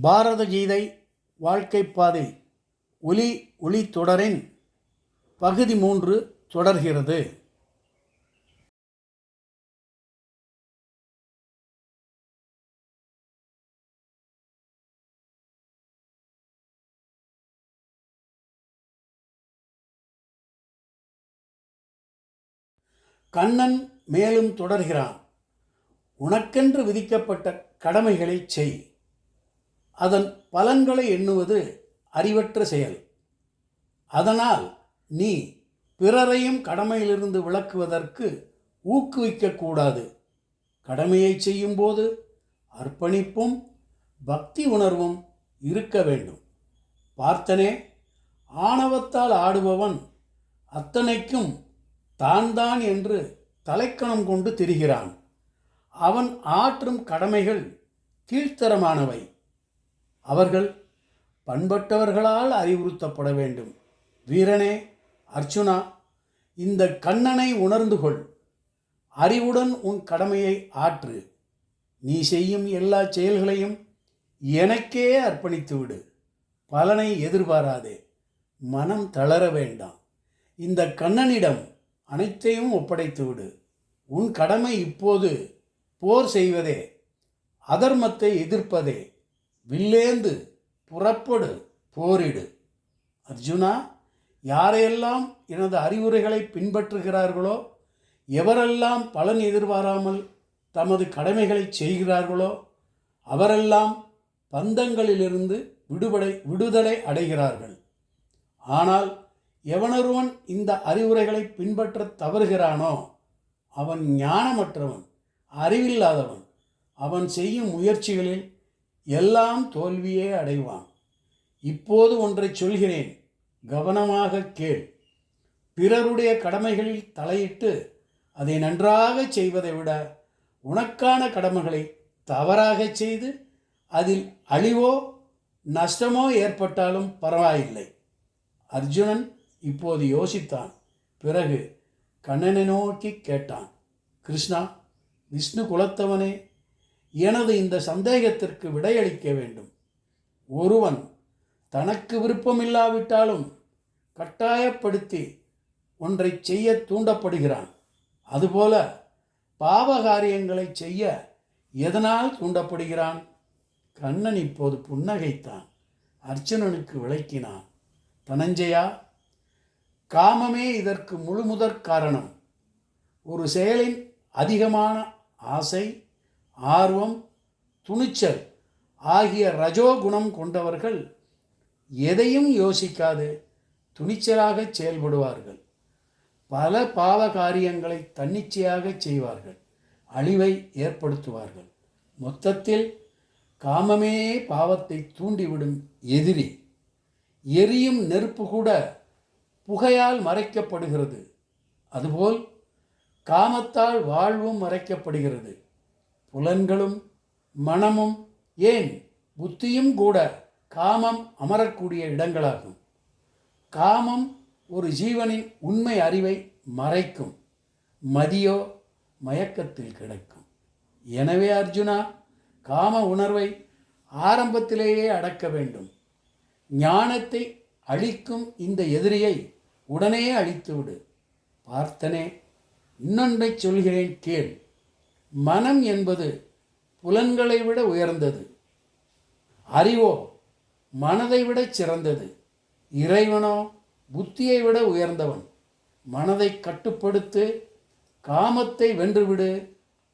பாரத கீதை வாழ்க்கைப் பாதை ஒலி ஒளி தொடரின் பகுதி மூன்று தொடர்கிறது. கண்ணன் மேலும் தொடர்கிறான். உனக்கென்று விதிக்கப்பட்ட கடமைகளை செய். அதன் பலன்களை எண்ணுவது அறிவற்ற செயல். அதனால் நீ பிறரையும் கடமையிலிருந்து விளக்குவதற்கு ஊக்குவிக்கக்கூடாது கடமையை செய்யும்போது அர்ப்பணிப்பும் பக்தி உணர்வும் இருக்க வேண்டும். பார்த்தனே ஆணவத்தால் ஆடுபவன் அத்தனைக்கும் தான் தான் என்று தலைக்கணம் கொண்டு திரிகிறான். அவன் ஆற்றும் கடமைகள் கீழ்த்தரமானவை. அவர்கள் பண்பட்டவர்களால் அறிவுறுத்தப்பட வேண்டும். வீரனே அர்ச்சுனா இந்த கண்ணனை உணர்ந்து கொள். அறிவுடன் உன் கடமையை ஆற்று. நீ செய்யும் எல்லா செயல்களையும் எனக்கே அர்ப்பணித்து விடு. பலனை எதிர்பாராதே. மனம் தளர வேண்டாம். இந்த கண்ணனிடம் அனைத்தையும் ஒப்படைத்து விடு. உன் கடமை இப்போது போர் செய்வதே. அதர்மத்தை எதிர்ப்பதே. வில்லேந்து புறப்படு போரிடு. அர்ஜுனா யாரையெல்லாம் எனது அறிவுரைகளை பின்பற்றுகிறார்களோ எவரெல்லாம் பலன் எதிர்பாராமல் தமது கடமைகளை செய்கிறார்களோ அவரெல்லாம் பந்தங்களிலிருந்து விடுபடை விடுதலை அடைகிறார்கள். ஆனால் எவனொருவன் இந்த அறிவுரைகளை பின்பற்ற தவறுகிறானோ அவன் ஞானமற்றவன் அறிவில்லாதவன் அவன் செய்யும் முயற்சிகளில் எல்லாம் தோல்வியே அடைவான். இப்போது ஒன்றை சொல்கிறேன். கவனமாக கேள். பிறருடைய கடமைகளில் தலையிட்டு அதை நன்றாக செய்வதை விட உனக்கான கடமைகளை தவறாக செய்து அதில் அழிவோ நஷ்டமோ ஏற்பட்டாலும் பரவாயில்லை. அர்ஜுனன் இப்போது யோசித்தான். பிறகு கண்ணனை நோக்கி கேட்டான். கிருஷ்ணா விஷ்ணு குலத்தவனே எனது இந்த சந்தேகத்திற்கு விடையளிக்க வேண்டும். ஒருவன் தனக்கு விருப்பமில்லாவிட்டாலும் கட்டாயப்படுத்தி ஒன்றை செய்ய தூண்டப்படுகிறான். அதுபோல பாவகாரியங்களை செய்ய எதனால் தூண்டப்படுகிறான்? கண்ணன் இப்போது புன்னகைத்தான். அர்ச்சுனனுக்கு விளக்கினான். தனஞ்சயா காமமே இதற்கு முழுமுதற் காரணம். ஒரு செயலின் அதிகமான ஆசை ஆர்வம் துணிச்சல் ஆகிய ரஜோகுணம் கொண்டவர்கள் எதையும் யோசிக்காது துணிச்சலாக செயல்படுவார்கள். பல பாவ காரியங்களை தன்னிச்சையாக செய்வார்கள். அழிவை ஏற்படுத்துவார்கள். மொத்தத்தில் காமமே பாவத்தை தூண்டிவிடும் எதிரி. எரியும் நெருப்பு கூட புகையால் மறைக்கப்படுகிறது. அதுபோல் காமத்தால் வாழ்வும் மறைக்கப்படுகிறது. புலன்களும் மனமும் ஏன் புத்தியும் கூட காமம் அமரக்கூடிய இடங்களாகும். காமம் ஒரு ஜீவனின் உண்மை அறிவை மறைக்கும். மதியோ மயக்கத்தில் கிடக்கும். எனவே அர்ஜுனா காம உணர்வை ஆரம்பத்திலேயே அடக்க வேண்டும். ஞானத்தை அழிக்கும் இந்த எதிரியை உடனே அழித்துவிடு. பார்த்தனே இன்னொன்றை சொல்கிறேன் கேள். மனம் என்பது புலன்களை விட உயர்ந்தது அறிவோ மனதை விட சிறந்தது இறைவனோ புத்தியை விட உயர்ந்தவன் மனதை கட்டுப்படுத்து காமத்தை வென்றுவிடு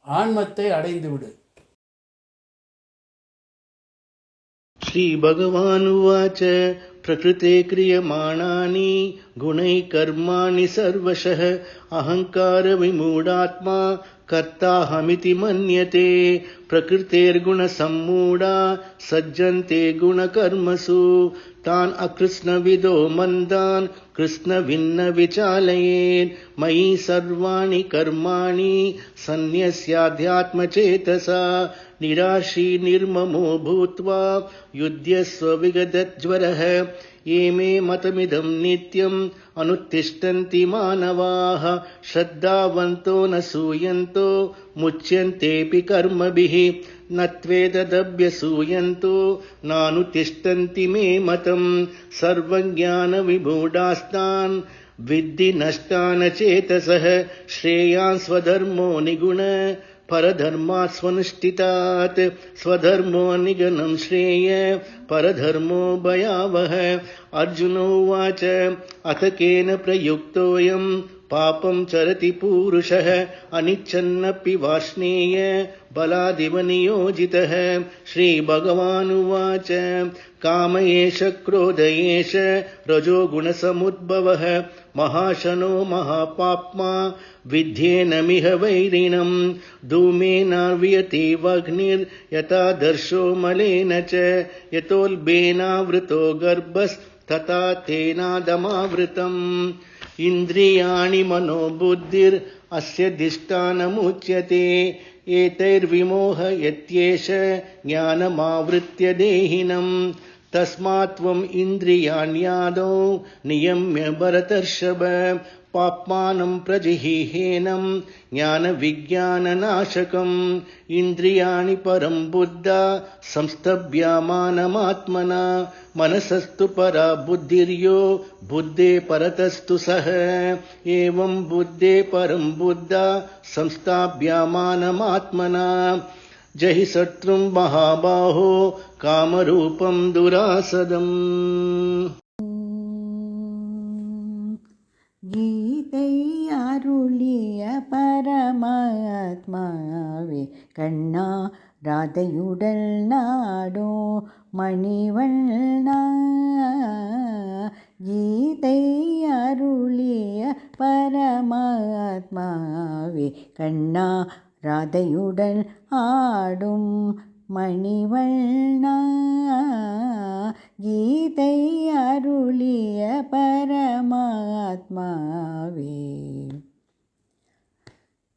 ஆன்மத்தை அடைந்துவிடு श्रीभगवानुवाच प्रकृते क्रियमाणानि गुणैः कर्माणि सर्वशः अहङ्कारविमूढात्मा कर्ताहमिति मन्यते प्रकृतेर्गुणसम्मूढा सज्जन्ते गुणकर्मसु। तान् अकृष्णविदो मन्दान् कृष्णभिन्न विचालयेन् मयि सर्वाणि कर्माणि सन्न्यस्याध्यात्मचेतसा निराशी निर्ममो भूत्वा युध्यस्व विगतज्वरः। ये मे मतमिदं नित्यम् अनुत्तिष्ठन्ति मानवाः। श्रद्धावन्तो न सूयन्तो मुच्यन्तेऽपि कर्मभिः। न त्वेतदभ्यसूयन्तो नानुतिष्ठन्ति मे मतम्। सर्वज्ञानविमूढास्तान् विद्धि नष्टान चेतसः श्रेयान् स्वधर्मो निगुण परधर्मात् स्वनुष्ठितात् स्वधर्मो निगनं श्रेय परधर्मो भयावह। अर्जुनोवाच अथ केन प्रयुक्तोऽयम्? पापं चरति पूरुषः अनिच्छन्नपि वार्ष्णेय बलादिव नियोजितः श्रीभगवानुवाच काम एष क्रोध एष रजोगुणसमुद्भवः महाशनो महापाप्मा विध्येनमिह वैरिणम्। धूमेनाव्रियते वह्निर्यथा दर्शो मलेन च। यतोल्बेनावृतो गर्भस्तथा तेनादमावृतम् इन्द्रियाणि मनो बुद्धिर् अस्य दिष्टानमुच्यते एतैर्विमोह यत्येष ज्ञानमावृत्य देहिनम् तस्मात् त्वम् इन्द्रियाण्यादौ नियम्य भरतर्षभ पाप्मानं प्रजिहीहेनं ज्ञानविज्ञाननाशकम्। इन्द्रियाणि परं बुद्धा संस्तभ्यामानमात्मना मनसस्तु परा बुद्धिर्यो बुद्धे परतस्तु सः एवं बुद्धे परं बुद्धा संस्थाभ्यामानमात्मना ஜெயி சத்ரும் மகாபாஹோ காமரூபம் துராசதம் கீதை அருளிய பரமாத்மாவே கண்ணா ராதையுடல் நாடோ மணிவண்ணா கீதை அருளிய பரமாத்மாவே கண்ணா ராதையுடன் ஆடும் மணிவண்ணா கீதை அருளிய பரமாத்மாவே.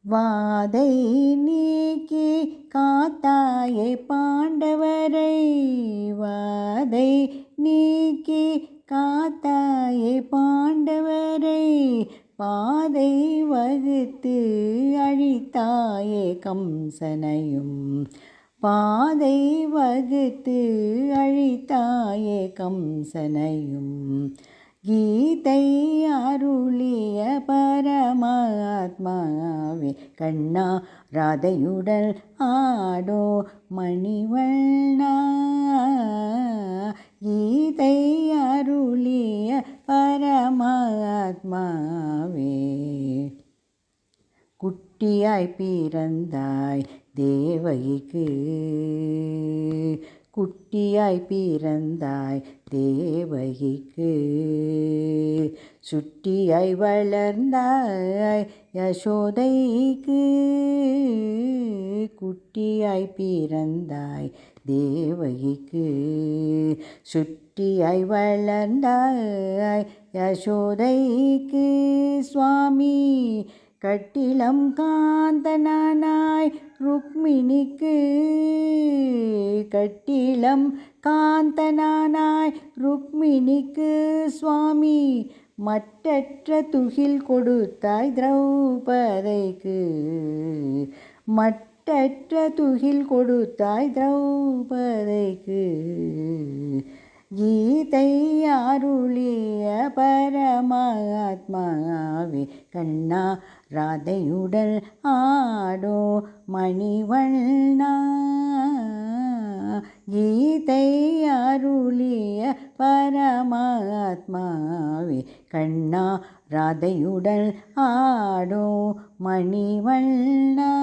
வாதை நீக்கி காத்தாயே பாண்டவரை வாதை நீக்கி காத்தாயே பாண்டவரை பாதை வகுத்து அழித்தாயே கம்சனையும். பாதை வகுத்து அழித்தாயே கம்சனையும். கீதை அருளிய பரமாத்மாவே கண்ணா ராதையுடல் ஆடோ மணிவண்ணா. கீதை அருளிய பரமாத்மாவே குட்டியாய் பிறந்தாய் தேவகிக்கு. குட்டியாய் பிறந்தாய் தேவகிக்கு. சுட்டியாய் வளர்ந்தாய் யசோதைக்கு. குட்டியாய் பிறந்தாய் தேவகிக்கு. சுட்டியாய் வளர்ந்தாய் யசோதைக்கு. சுவாமி கட்டிலம் காந்தனாய் ருக்மிணிக்கு. கட்டிலம் காந்தனானாய் ருக்மிணிக்கு சுவாமி மற்றற்ற துகில் கொடுத்தாய் திரௌபதைக்கு. மற்றற்ற துகில் கொடுத்தாய் திரௌபதைக்கு. கீதை அருளிய பரமாத்மாவே கண்ணா ராதையுடல் ஆடோ மணிவண்ணா. கீதை அருளிய பரமாத்மாவே கண்ணா ராதையுடல் ஆடோ மணிவண்ணா.